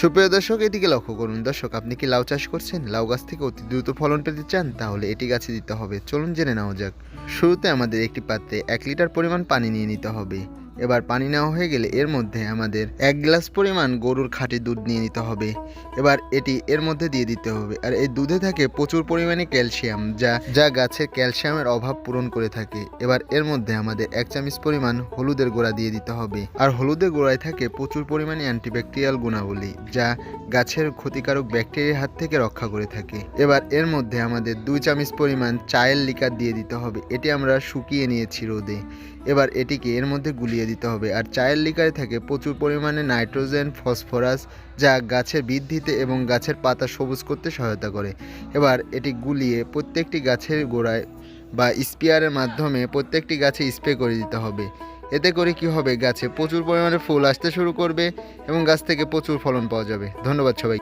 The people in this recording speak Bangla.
সুপ্রিয় দর্শক, এদিকে লক্ষ্য করুন। দর্শক, আপনি কি লাউ চাষ করছেন? লাউ গাছ থেকে অতি দ্রুত ফলন পেতে চান? তাহলে এটি গাছে দিতে হবে। চলুন জেনে নেওয়া যাক। শুরুতে আমাদের একটি পাত্রে এক লিটার পরিমাণ পানি নিয়ে নিতে হবে। এবার পানি নেওয়া হয়ে গেলে এর মধ্যে আমাদের এক গ্লাস পরিমাণ গরুর খাঁটি দুধ নিয়ে নিতে হবে। এবার এটি এর মধ্যে দিয়ে দিতে হবে। আর এই দুধে থাকে প্রচুর পরিমাণে ক্যালসিয়াম, যা যা গাছের ক্যালসিয়ামের অভাব পূরণ করে থাকে। এবার এর মধ্যে আমাদের এক চামচ পরিমাণ হলুদের গোড়া দিয়ে দিতে হবে। আর হলুদের গোড়ায় থাকে প্রচুর পরিমাণে অ্যান্টিব্যাকটেরিয়াল গুণাবলী, যা গাছের ক্ষতিকারক ব্যাকটেরিয়ার হাত থেকে রক্ষা করে থাকে। এবার এর মধ্যে আমাদের দুই চামচ পরিমাণ চায়ের লিকার দিয়ে দিতে হবে। এটি আমরা শুকিয়ে নিয়েছি রোদে। এবার এটিকে এর মধ্যে গুলিয়ে দিতে হবে। আর চায়ের লিকারে থাকে প্রচুর পরিমাণে নাইট্রোজেন, ফসফরাস যা গাছের বৃদ্ধিতে এবং গাছের পাতা সবুজ করতে সহায়তা করে। এবার এটি গুলিয়ে প্রত্যেকটি গাছের গোড়ায় বা স্পিয়ারের মাধ্যমে প্রত্যেকটি গাছে স্প্রে করে দিতে হবে। এতে করে কি হবে? গাছে প্রচুর পরিমাণে ফুল আসতে শুরু করবে এবং গাছ থেকে প্রচুর ফলন পাওয়া যাবে। ধন্যবাদ সবাই